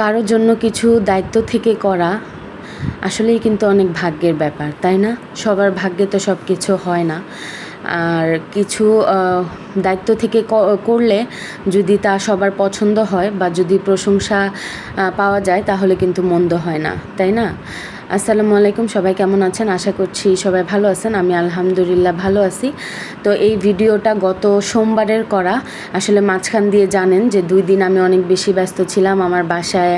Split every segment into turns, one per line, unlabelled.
কারও জন্য কিছু দায়িত্ব থেকে করা আসলেই কিন্তু অনেক ভাগ্যের ব্যাপার, তাই না? সবার ভাগ্যে তো সব কিছু হয় না। আর কিছু দায়িত্ব থেকে করলে যদি তা সবার পছন্দ হয় বা যদি প্রশংসা পাওয়া যায় তাহলে কিন্তু মন্দ হয় না, তাই না? আসসালামু আলাইকুম, সবাই কেমন আছেন? আশা করছি সবাই ভালো আছেন। আমি আলহামদুলিল্লাহ ভালো আছি। তো এই ভিডিওটা গত সোমবারের করা। আসলে মাঝখান দিয়ে জানেন যে দুই দিন আমি অনেক বেশি ব্যস্ত ছিলাম। আমার বাসায়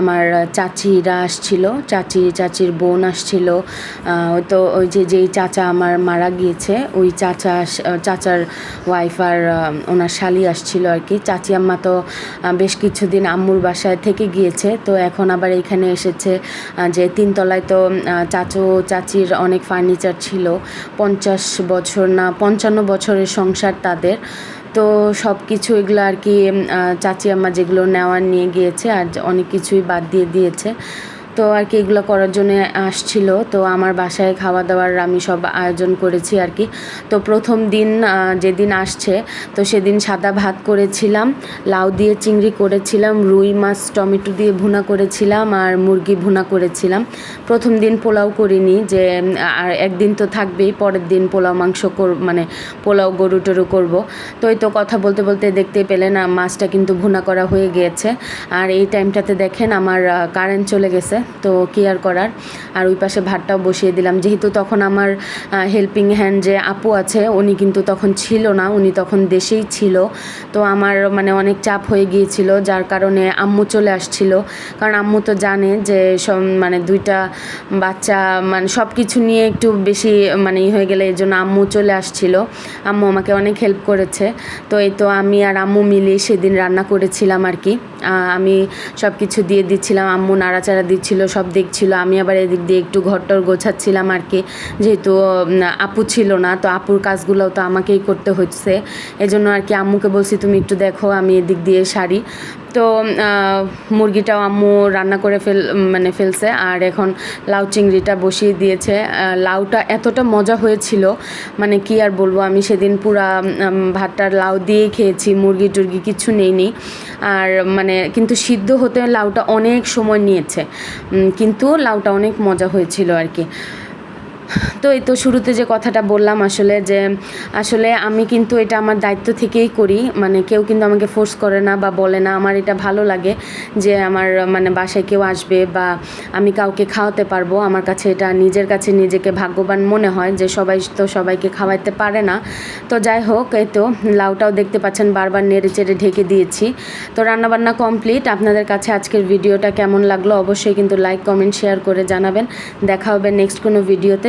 আমার চাচিরা আসছিল, চাচি, চাচির বোন আসছিল। তো ওই যে, যেই চাচা আমার মারা গিয়েছে, ওই চাচা চাচার ওয়াইফ আর ওনার শালি আসছিল আর কি। চাচি আম্মা তো বেশ কিছুদিন আম্মুর বাসায় থেকে গিয়েছে। তো এখন আবার এখানে এসেছে যে তিনতলায় তো চাচু চাচির অনেক ফার্নিচার ছিল। পঞ্চাশ বছর না, পঞ্চান্ন বছরের সংসার তাদের। তো সব কিছু এগুলো আর কি চাচি আম্মা যেগুলো নেওয়ার নিয়ে গিয়েছে আর অনেক কিছুই বাদ দিয়ে দিয়েছে। তো আর কি এগুলো করার জন্য আসছিল। তো আমার বাসায় খাওয়া দাওয়ার আমি সব আয়োজন করেছি আর কি। তো প্রথম দিন যেদিন আসছে, তো সেদিন সাদা ভাত করেছিলাম, লাউ দিয়ে চিংড়ি করেছিলাম, রুই মাছ, টমেটো দিয়ে ভুনা করেছিলাম, আর মুরগি ভুনা করেছিলাম। প্রথম দিন পোলাও করিনি যে, আর একদিন তো থাকবেই, পরের দিন পোলাও মাংস কর মানে পোলাও গরু টরু করব। তো এই তো কথা বলতে বলতে দেখতে পেলেন মাছটা কিন্তু ভুনা করা হয়ে গিয়েছে। আর এই টাইমটাতে দেখেন আমার কারেন্ট চলে গেছে। তো কি আর করার। আর ওই পাশে ভাতটাও বসিয়ে দিলাম। যেহেতু তখন আমার হেল্পিং হ্যান্ড যে আপু আছে, উনি কিন্তু তখন ছিল না, উনি তখন দেশেই ছিল। তো আমার মানে অনেক চাপ হয়ে গিয়েছিল, যার কারণে আম্মু চলে আসছিল। কারণ আম্মু তো জানে যে মানে দুইটা বাচ্চা মানে সব কিছু নিয়ে একটু বেশি মানে ই হয়ে গেলে এই জন্য আম্মু চলে আসছিল। আম্মু আমাকে অনেক হেল্প করেছে। তো এই তো আমি আর আম্মু মিলে সেদিন রান্না করেছিলাম আর কি। আমি সব কিছু দিয়ে দিচ্ছিলাম, আম্মু নাড়াচাড়া দিচ্ছিল সব দেখছিল। আমি আবার এদিক দিয়ে একটু ঘরটর গোছাচ্ছিলাম আর কি। যেহেতু আপু ছিল না, তো আপুর কাজগুলোও তো আমাকেই করতে হচ্ছে। এজন্য আর কি আম্মুকে বলছি, তুমি একটু দেখো, আমি এদিক দিয়ে সারি। তো মুরগিটাও আম্মু রান্না করে ফেল মানে ফেলছে। আর এখন লাউ চিংড়িটা বসিয়ে দিয়েছে। লাউটা এতটা মজা হয়েছিল মানে কি আর বলব, আমি সেদিন পুরা ভাতটার লাউ দিয়েই খেয়েছি, মুরগি টুরগি কিছু নেইনি। আর মানে কিন্তু সিদ্ধ হতে লাউটা অনেক সময় নিয়েছে। কিন্তু লাউটা অনেক মজা হয়েছিল আর কি। তো এই তো শুরুতে যে কথাটা বললাম আসলে যে, আসলে আমি কিন্তু এটা আমার দায়িত্ব থেকেই করি। মানে কেউ কিন্তু আমাকে ফোর্স করে না বা বলে না। আমার এটা ভালো লাগে যে আমার মানে বাসায় কেউ আসবে বা আমি কাউকে খাওয়াতে পারব। আমার কাছে এটা নিজের কাছে নিজেকে ভাগ্যবান মনে হয় যে সবাই তো সবাইকে খাওয়াইতে পারে না। তো যাই হোক, এই তো লাউটাও দেখতে পাচ্ছেন বারবার নেড়ে চেড়ে ঢেকে দিয়েছি। তো রান্নাবান্না কমপ্লিট আপনাদের কাছে আজকের ভিডিওটা কেমন লাগল অবশ্যই কিন্তু লাইক কমেন্ট শেয়ার করে জানাবেন। দেখা হবে নেক্সট কোনো ভিডিওতে